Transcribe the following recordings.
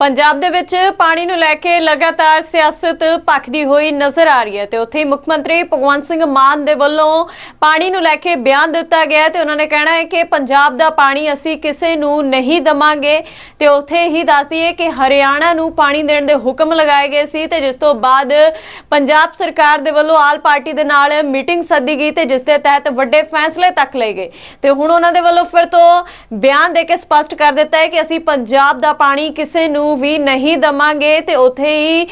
ਪੰਜਾਬ ਦੇ ਵਿੱਚ ਪਾਣੀ ਨੂੰ ਲੈ ਕੇ ਲਗਾਤਾਰ ਸਿਆਸਤ ਭਖਦੀ ਹੋਈ ਨਜ਼ਰ ਆ ਰਹੀ ਹੈ ਤੇ ਉੱਥੇ ਹੀ ਮੁੱਖ ਮੰਤਰੀ ਭਗਵੰਤ ਸਿੰਘ ਮਾਨ ਦੇ ਵੱਲੋਂ ਪਾਣੀ ਨੂੰ ਲੈ ਕੇ ਬਿਆਨ ਦਿੱਤਾ ਗਿਆ ਹੈ ਤੇ ਉਹਨਾਂ ਨੇ ਕਹਿਣਾ ਹੈ ਕਿ ਪੰਜਾਬ ਦਾ ਪਾਣੀ ਅਸੀਂ ਕਿਸੇ ਨੂੰ ਨਹੀਂ ਦਵਾਂਗੇ ਤੇ ਉੱਥੇ ਹੀ ਦੱਸਦੀ ਹੈ ਕਿ ਹਰਿਆਣਾ ਨੂੰ ਪਾਣੀ ਦੇਣ ਦੇ ਹੁਕਮ ਲਗਾਏ ਗਏ ਸੀ ਤੇ ਜਿਸ ਤੋਂ ਬਾਅਦ ਪੰਜਾਬ ਸਰਕਾਰ ਦੇ ਵੱਲੋਂ ਆਲ ਪਾਰਟੀ ਦੇ ਨਾਲ ਮੀਟਿੰਗ ਸੱਦੀ ਗਈ ਤੇ ਜਿਸ ਦੇ ਤਹਿਤ ਵੱਡੇ ਫੈਸਲੇ ਤੱਕ ਲਏ ਗਏ। ਤੇ ਹੁਣ ਉਹਨਾਂ ਦੇ ਵੱਲੋਂ ਫਿਰ ਤੋਂ ਬਿਆਨ ਦੇ ਕੇ ਸਪਸ਼ਟ ਕਰ ਦਿੱਤਾ ਹੈ ਕਿ ਅਸੀਂ ਪੰਜਾਬ ਦਾ ਪਾਣੀ ਕਿਸੇ ਨੂੰ ਵੀ ਨਹੀਂ ਦਵਾਂਗੇ ਤੇ ਉੱਥੇ ਹੀ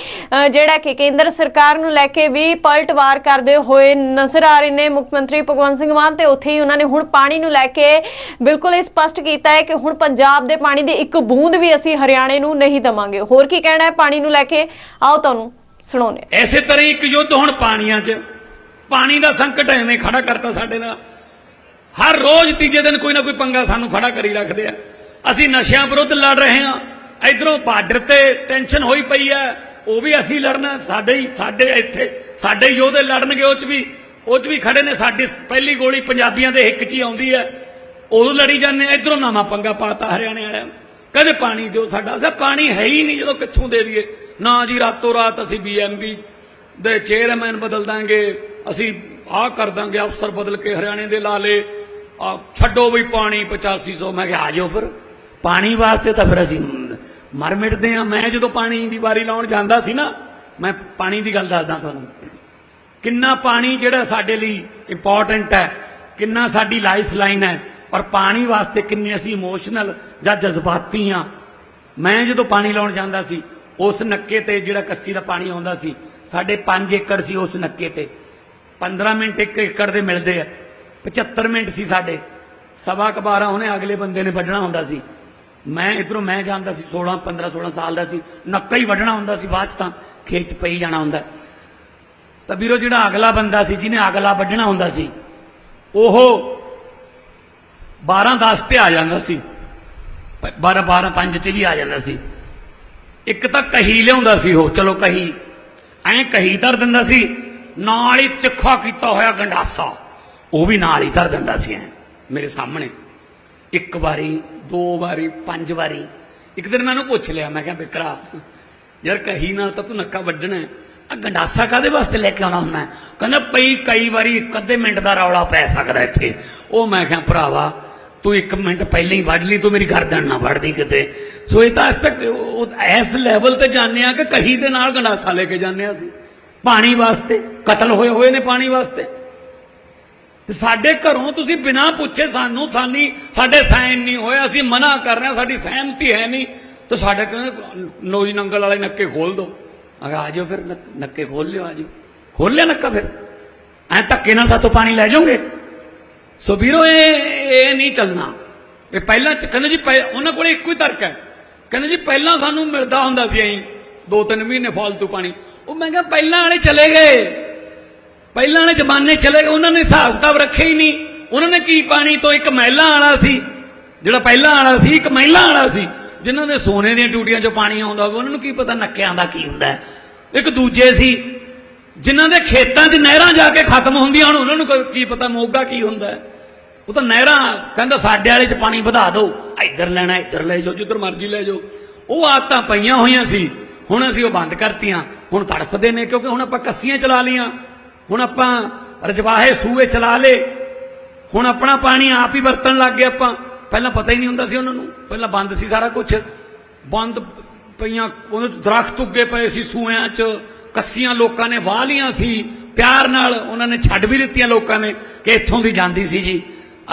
ਜਿਹੜਾ ਕਿ ਕੇਂਦਰ ਸਰਕਾਰ ਨੂੰ ਲੈ ਕੇ ਵੀ ਪਲਟਵਾਰ ਕਰਦੇ ਹੋਏ ਨਜ਼ਰ ਆ ਰਹੇ ਨੇ ਮੁੱਖ ਮੰਤਰੀ ਭਗਵੰਤ ਸਿੰਘ ਮਾਨ ਤੇ ਉੱਥੇ ਹੀ ਉਹਨਾਂ ਨੇ ਹੁਣ ਪਾਣੀ ਨੂੰ ਲੈ ਕੇ ਬਿਲਕੁਲ ਇਹ ਸਪਸ਼ਟ ਕੀਤਾ ਹੈ ਕਿ ਹੁਣ ਪੰਜਾਬ ਦੇ ਪਾਣੀ ਦੀ ਇੱਕ ਬੂੰਦ ਵੀ ਅਸੀਂ ਹਰਿਆਣੇ ਨੂੰ ਨਹੀਂ ਦਵਾਂਗੇ। ਹੋਰ ਕੀ ਕਹਿਣਾ ਹੈ ਪਾਣੀ ਨੂੰ ਲੈ ਕੇ? ਆਓ ਤੁਹਾਨੂੰ ਸੁਣਾਉਂਦੇ ਐਸੇ ਤਰ੍ਹਾਂ ਇੱਕ ਯੁੱਧ ਹੁਣ ਪਾਣੀਆਂ 'ਚ। ਪਾਣੀ ਦਾ ਸੰਕਟ ਐਵੇਂ ਖੜਾ ਕਰਤਾ ਸਾਡੇ ਨਾਲ। ਹਰ ਰੋਜ਼ ਤੀਜੇ ਦਿਨ ਕੋਈ ਨਾ ਕੋਈ ਪੰਗਾ ਸਾਨੂੰ ਖੜਾ ਕਰੀ ਰੱਖਦੇ ਆ। ਅਸੀਂ ਨਸ਼ਿਆਂ ਵਿਰੁੱਧ ਲੜ ਰਹੇ ਹਾਂ। ਇਧਰੋਂ ਬਾਰਡਰ ਤੇ ਟੈਨਸ਼ਨ ਹੋਈ ਪਈ ਹੈ ਉਹ ਵੀ ਅਸੀਂ ਲੜਨਾ, ਸਾਡੇ ਹੀ, ਸਾਡੇ ਇੱਥੇ, ਸਾਡੇ ਯੋਧੇ ਲੜਨਗੇ, ਉਹ 'ਚ ਵੀ, ਉਹ 'ਚ ਵੀ ਖੜੇ ਨੇ ਸਾਡੀ ਪਹਿਲੀ ਗੋਲੀ ਪੰਜਾਬੀਆਂ ਦੇ ਹਿੱਕ 'ਚ ਹੀ ਆਉਂਦੀ ਹੈ ਉਦੋਂ ਲੜੀ ਜਾਂਦੇ ਇਧਰੋਂ ਨਵਾਂ ਪੰਗਾ ਪਾਤਾ ਹਰਿਆਣੇ ਵਾਲਿਆਂ ਨੇ। ਕਦੇ ਪਾਣੀ ਦਿਓ ਸਾਡਾ, ਅਸਾਂ ਪਾਣੀ ਹੈ ਹੀ ਨਹੀਂ ਜਦੋਂ ਕਿੱਥੋਂ ਦੇ ਦਈਏ। ਨਾ ਜੀ, ਰਾਤੋਂ ਰਾਤ ਅਸੀਂ ਬੀਐਮਬੀ ਦੇ ਚੇਅਰਮੈਨ ਬਦਲ ਦਾਂਗੇ, ਅਸੀਂ ਆਹ ਕਰ ਦਾਂਗੇ, ਅਫਸਰ ਬਦਲ ਕੇ ਹਰਿਆਣੇ ਦੇ ਲਾ ਲੇ ਛੱਡੋ ਵੀ ਪਾਣੀ 8500 ਮੈਂ ਕਿਹਾ ਆ ਜਾਓ ਫਿਰ। ਪਾਣੀ ਵਾਸਤੇ ਤਾਂ ਫਿਰ ਅਸੀਂ ਮਰ ਮਿਟਦੇ ਆ ਮੈਂ ਜਦੋਂ ਪਾਣੀ ਦੀ ਵਾਰੀ ਲਾਉਣ ਜਾਂਦਾ ਸੀ ਨਾ, ਮੈਂ ਪਾਣੀ ਦੀ ਗੱਲ ਦੱਸਦਾ ਤੁਹਾਨੂੰ। ਕਿੰਨਾ ਪਾਣੀ ਜਿਹੜਾ ਸਾਡੇ ਲਈ ਇੰਪੋਰਟੈਂਟ ਹੈ, ਕਿੰਨਾ ਸਾਡੀ ਲਾਈਫ ਲਾਈਨ ਹੈ, ਔਰ ਪਾਣੀ ਵਾਸਤੇ ਕਿੰਨੇ ਅਸੀਂ ਇਮੋਸ਼ਨਲ ਜਾਂ ਜਜ਼ਬਾਤੀ ਆ ਮੈਂ ਜਦੋਂ ਪਾਣੀ ਲਾਉਣ ਜਾਂਦਾ ਸੀ, ਉਸ ਨੱਕੇ ਤੇ ਜਿਹੜਾ ਕੱਸੀ ਦਾ ਪਾਣੀ ਆਉਂਦਾ ਸੀ, ਸਾਡੇ 5 ਏਕੜ ਸੀ ਉਸ ਨੱਕੇ ਤੇ। 15 ਮਿੰਟ ਇੱਕ ਏਕੜ ਦੇ ਮਿਲਦੇ ਆ। 75 ਮਿੰਟ ਸੀ ਸਾਡੇ। ਸਵਾ ਕੁ 12 ਉਹਨੇ ਅਗਲੇ ਬੰਦੇ ਨੇ ਵੱਢਣਾ ਹੁੰਦਾ ਸੀ। ਮੈਂ ਇਧਰੋਂ ਮੈਂ ਜਾਂਦਾ ਸੀ 16 15 16 ਸਾਲ ਦਾ ਸੀ। ਨੱਕਾ ਹੀ ਵੱਢਣਾ ਹੁੰਦਾ ਸੀ ਬਾਅਦ ਚ ਤਾਂ, ਖੇਤ ਚ ਪਈ ਜਾਣਾ ਹੁੰਦਾ। ਤਾਂ ਵੀਰੋ ਜਿਹੜਾ ਅਗਲਾ ਬੰਦਾ ਸੀ, ਜਿਹਨੇ ਅਗਲਾ ਵੱਢਣਾ ਹੁੰਦਾ ਸੀ, ਉਹ 12 10 ਤੇ ਆ ਜਾਂਦਾ ਸੀ। 12 12 5 ਤੇ ਵੀ ਆ ਜਾਂਦਾ ਸੀ। ਇੱਕ ਤਾਂ ਕਹੀ ਲਿਆਉਂਦਾ ਸੀ ਉਹ, ਚਲੋ ਕਹੀ। ਐਂ ਕਹੀ ਧਰ ਦਿੰਦਾ ਸੀ, ਨਾਲ ਹੀ ਤਿੱਖਾ ਕੀਤਾ ਹੋਇਆ ਗੰਡਾਸਾ। ਉਹ ਵੀ ਨਾਲ ਹੀ ਧਰ ਦਿੰਦਾ ਸੀ ਐ, ਮੇਰੇ ਸਾਹਮਣੇ। ਇੱਕ ਵਾਰੀ, ਦੋ ਵਾਰੀ, ਪੰਜ ਵਾਰੀ। ਇੱਕ ਦਿਨ ਮੈਨੂੰ ਪੁੱਛ ਲਿਆ, ਮੈਂ ਕਿਹਾ, ਬਿਕਰਾ, ਯਾਰ ਕਹੀ ਨਾਲ ਤਾਂ ਤੂੰ ਨੱਕਾ ਵੱਢਣਾ ਆ ਗੰਡਾਸਾ ਕਾਦੇ ਵਾਸਤੇ ਲੈ ਕੇ ਆਉਣਾ ਹੁੰਦਾ ਕਹਿੰਦਾ ਪਈ ਕਈ ਵਾਰੀ ਇੱਕ ਅੱਧੇ ਮਿੰਟ ਦਾ ਰੌਲਾ ਪੈ ਸਕਦਾ ਇੱਥੇ। ਉਹ ਮੈਂ ਕਿਹਾ, ਭਰਾਵਾ, ਤੂੰ ਇੱਕ ਮਿੰਟ ਪਹਿਲਾਂ ਹੀ ਵੱਢ ਲਈ, ਤੂੰ ਮੇਰੀ ਗਰਦਨ ਨਾ ਵੱਢਦੀ ਕਿਤੇ। ਸੋ ਇਹ ਤਾਂ ਅੱਜ ਤੱਕ ਇਸ ਲੈਵਲ ਤੇ ਜਾਂਦੇ ਆ ਕਿ ਕਹੀ ਦੇ ਨਾਲ ਗੰਡਾਸਾ ਲੈ ਕੇ ਜਾਂਦੇ ਆ ਅਸੀਂ। ਪਾਣੀ ਵਾਸਤੇ, ਕਤਲ ਹੋਏ ਹੋਏ ਨੇ ਪਾਣੀ ਵਾਸਤੇ। ਤੇ ਸਾਡੇ ਘਰੋਂ ਤੁਸੀਂ ਬਿਨਾਂ ਪੁੱਛੇ ਸਾਨੂੰ, ਸਾਨੀ, ਸਾਡੇ ਸਾਈਨ ਨਹੀਂ ਹੋਏ, ਅਸੀਂ ਮਨਾ ਕਰ ਰਹੇ ਹਾਂ, ਸਾਡੀ ਸਹਿਮਤੀ ਹੈ ਨਹੀਂ। ਤੇ ਸਾਡੇ ਕਹਿੰਦੇ ਨੋਈ ਨੰਗਲ ਵਾਲੇ ਨੱਕੇ ਖੋਲ ਦੋ। ਆ ਜਾਓ ਫਿਰ, ਨੱਕੇ ਖੋਲ ਲਿਓ, ਆ ਜਾਓ। ਖੋਲ ਲਿਆ ਨੱਕਾ ਫਿਰ? ਐ ਧੱਕੇ ਨਾਲ ਸਾਤੋਂ ਪਾਣੀ ਲੈ ਜਾਓਗੇ? ਸੋ ਵੀਰੋ, ਇਹ ਇਹ ਨਹੀਂ ਚੱਲਣਾ। ਇਹ ਪਹਿਲਾਂ ਚ- ਕਹਿੰਦੇ ਜੀ, ਪਹਿ- ਉਹਨਾਂ ਕੋਲੇ ਇੱਕੋ ਹੀ ਤਰਕ ਹੈ। ਕਹਿੰਦੇ ਜੀ, ਪਹਿਲਾਂ ਸਾਨੂੰ ਮਿਲਦਾ ਹੁੰਦਾ ਸੀ ਐਂ ਦੋ ਤਿੰਨ ਮਹੀਨੇ ਫਾਲਤੂ ਪਾਣੀ। ਉਹ ਮੈਂ ਕਿਹਾ, ਪਹਿਲਾਂ ਵਾਲੇ ਚਲੇ ਗਏ। ਪਹਿਲਾਂ ਵਾਲੇ ਜ਼ਮਾਨੇ ਚਲੇ ਗਏ, ਉਹਨਾਂ ਨੇ ਹਿਸਾਬ ਕਿਤਾਬ ਰੱਖਿਆ ਹੀ ਨਹੀਂ। ਉਹਨਾਂ ਨੇ ਕੀ ਪਾਣੀ ਤੋਂ ਇੱਕ ਮਹਿਲਾ ਵਾਲਾ ਸੀ, ਜਿਹੜਾ ਪਹਿਲਾਂ ਵਾਲਾ ਸੀ, ਇੱਕ ਮਹਿਲਾ ਵਾਲਾ ਸੀ, ਜਿਨ੍ਹਾਂ ਦੇ ਸੋਨੇ ਦੀਆਂ ਟੂਟੀਆਂ 'ਚੋਂ ਪਾਣੀ ਆਉਂਦਾ ਹੋਵੇ, ਉਹਨਾਂ ਨੂੰ ਕੀ ਪਤਾ ਨੱਕਿਆਂ ਦਾ ਕੀ ਹੁੰਦਾ ਇੱਕ ਦੂਜੇ ਸੀ, ਜਿਨ੍ਹਾਂ ਦੇ ਖੇਤਾਂ 'ਚ ਨਹਿਰਾਂ ਜਾ ਕੇ ਖਤਮ ਹੁੰਦੀਆਂ ਹੁਣ, ਉਹਨਾਂ ਨੂੰ ਕੀ ਪਤਾ ਮੋਗਾ ਕੀ ਹੁੰਦਾ ਉਹ ਤਾਂ ਨਹਿਰਾਂ ਕਹਿੰਦਾ, ਸਾਡੇ ਵਾਲੇ 'ਚ ਪਾਣੀ ਵਧਾ ਦਿਓ, ਇੱਧਰ ਲੈਣਾ, ਇੱਧਰ ਲੈ ਜਾਓ, ਜਿੱਧਰ ਮਰਜ਼ੀ ਲੈ ਜਾਓ। ਉਹ ਆਦਤਾਂ ਪਈਆਂ ਹੋਈਆਂ ਸੀ, ਹੁਣ ਅਸੀਂ ਉਹ ਬੰਦ ਕਰਤੀਆਂ, ਹੁਣ ਤੜਫਦੇ ਨੇ, ਕਿਉਂਕਿ ਹੁਣ ਆਪਾਂ ਕੱਸੀਆਂ ਚਲਾ ਲੀਆਂ ਹੁਣ ਆਪਾਂ ਰਜਵਾਹੇ ਸੂਏ ਚਲਾ ਲੇ ਹੁਣ ਆਪਣਾ ਪਾਣੀ ਆਪ ਹੀ ਵਰਤਣ ਲੱਗ ਗਏ ਆਪਾਂ। ਪਹਿਲਾਂ ਪਤਾ ਹੀ ਨਹੀਂ ਹੁੰਦਾ ਸੀ ਉਹਨਾਂ ਨੂੰ। ਪਹਿਲਾਂ ਬੰਦ ਸੀ ਸਾਰਾ ਕੁਝ ਬੰਦ ਪਈਆਂ ਉਹਦੇ 'ਚ ਦਰਖਤ ਉੱਗੇ ਪਏ ਸੀ ਸੂਇਆਂ 'ਚ। ਕੱਸੀਆਂ ਲੋਕਾਂ ਨੇ ਵਾਹ ਲੀਆਂ ਸੀ। ਪਿਆਰ ਨਾਲ ਉਹਨਾਂ ਨੇ ਛੱਡ ਵੀ ਦਿੱਤੀਆਂ ਲੋਕਾਂ ਨੇ ਕਿ ਇੱਥੋਂ ਦੀ ਜਾਂਦੀ ਸੀ ਜੀ।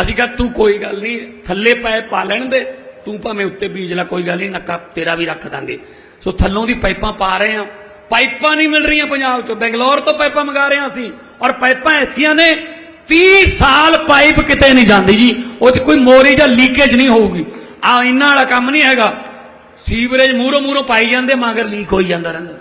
ਅਸੀਂ ਕਿਹਾ, ਤੂੰ ਕੋਈ ਗੱਲ ਨਹੀਂ, ਥੱਲੇ ਪਏ ਪਾ ਲੈਣ ਦੇ। ਤੂੰ ਭਾਵੇਂ ਉੱਤੇ ਬੀਜ ਲੈ, ਕੋਈ ਗੱਲ ਨਹੀਂ, ਨੱਕਾ ਤੇਰਾ ਵੀ ਰੱਖ ਦਾਂਗੇ। ਸੋ ਥੱਲੋਂ ਦੀ ਪਾਈਪਾਂ ਪਾ ਰਹੇ ਆ ਪਾਈਪਾਂ ਨਹੀਂ ਮਿਲ ਰਹੀਆਂ ਪੰਜਾਬ ਤੋਂ ਬੈਂਗਲੌਰ ਤੋਂ ਪਾਈਪਾਂ ਮੰਗਾ ਰਹੇ ਹਾਂ ਅਸੀਂ। ਔਰ ਪਾਈਪਾਂ ਐਸੀਆਂ ਨੇ 30 ਸਾਲ ਪਾਈਪ ਕਿਤੇ ਨਹੀਂ ਜਾਂਦੀ ਜੀ। ਉਹ 'ਚ ਕੋਈ ਮੋਰੀ ਜਾਂ ਲੀਕੇਜ ਨਹੀਂ ਹੋਊਗੀ। ਆ, ਇੰਨਾ ਵਾਲਾ ਕੰਮ ਨਹੀਂ ਹੈਗਾ। ਸੀਵਰੇਜ ਮੂਰੋਂ ਮੂਰੋਂ ਪਾਈ ਜਾਂਦੇ, ਮਗਰ ਲੀਕ ਹੋਈ ਜਾਂਦਾ ਰਹਿੰਦਾ।